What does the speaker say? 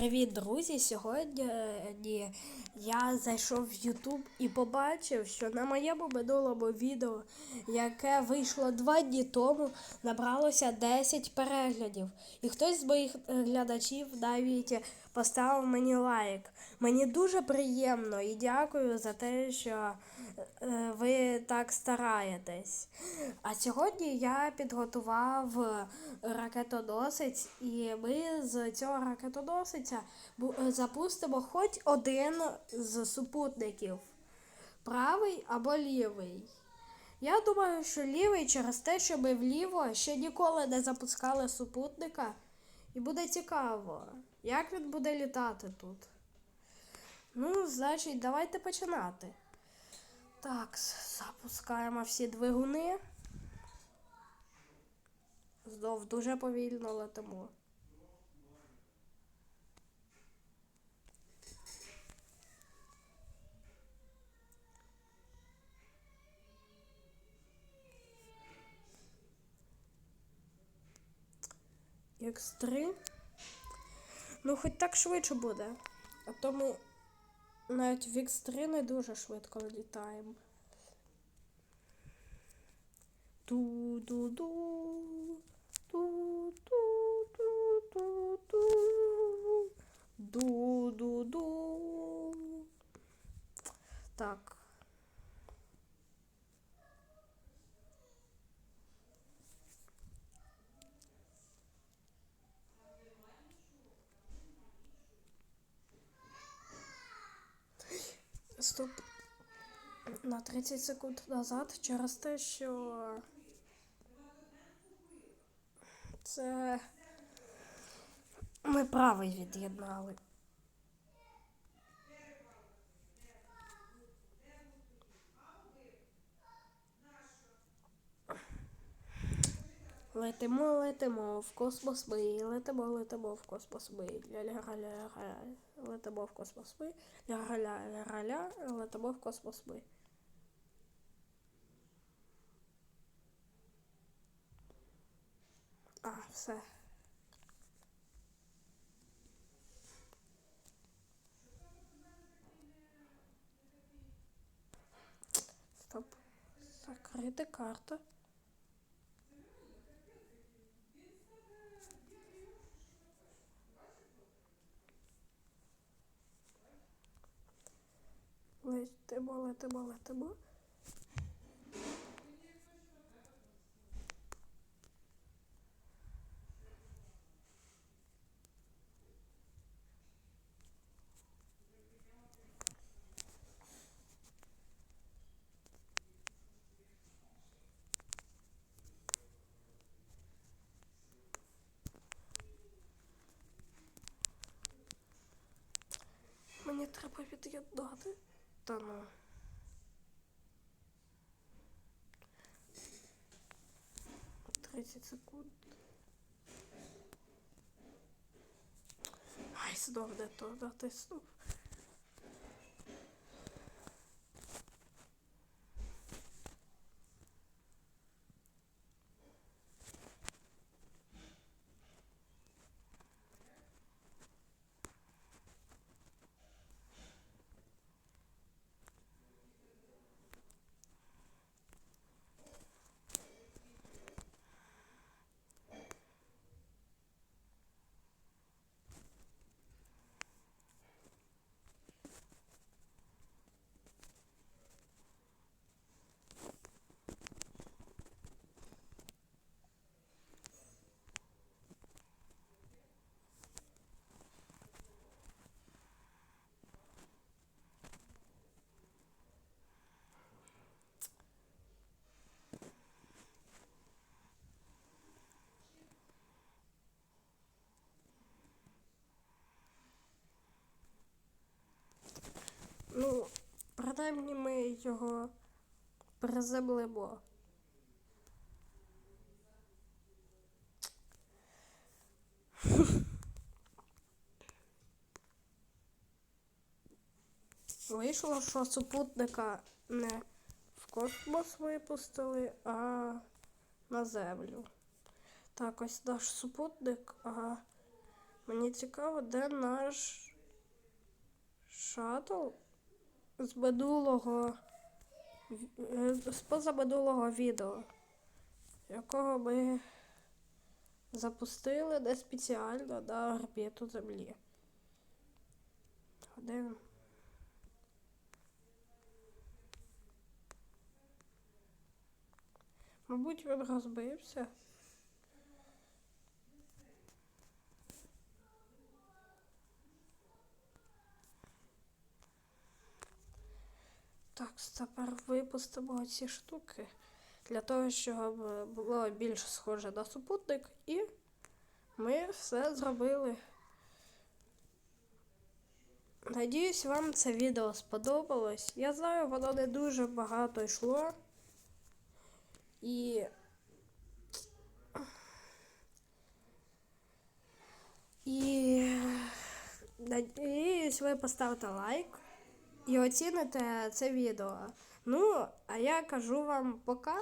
Привіт, друзі! Сьогодні я зайшов в YouTube і побачив, що на моєму минулому відео, яке вийшло два дні тому, набралося 10 переглядів. І хтось з моїх глядачів навіть поставив мені лайк. Мені дуже приємно і дякую за те, що е, ви так стараєтесь. А сьогодні я підготував ракетоносець, і ми з цього е, запустимо хоч один з супутників. Правий або лівий. Я думаю, що лівий через те, що ми вліво ще ніколи не запускали супутника. І буде цікаво, як він буде літати тут. Ну, значить, давайте починати. Так, запускаємо всі двигуни. Знов дуже повільно летимо. X3. Ну, хоч так швидше буде. А то ми навіть в X3 не дуже швидко літаємо. Ду-ду-ду. Ду-ду-ду-ду-ду. Ду-ду-ду. Так. Стоп. На 30 секунд назад через те, що це ми правий від'єднали. Летимо, летимо в космос ми, летимо, летимо в космос ми, ля-ля-ля-ля, летимо в космос ми, ля-ля-ля-ля, летимо в космос ми. А, все. Стоп. Закрити карту. Летимо, летимо, летимо. Мені треба від'єднати. Та ну. Тридцять секунд. Ай, знов не то натиснув. Ну, принаймні ми його приземлимо. Вийшло, що супутника не в космос випустили, а на землю. Так, ось наш супутник, а Мені цікаво, де наш шатл з минулого з позаминулого відео, якого ми запустили не спеціально на орбіту Землі. Він? Мабуть, він розбився. Так, тепер випустимо ці штуки для того, щоб було більш схоже на супутник, і ми все зробили. Надіюсь, вам це відео сподобалось. Я знаю, воно не дуже багато йшло. І. І. Надіюсь, ви поставите лайк і оціните це відео. Ну, а я кажу вам пока.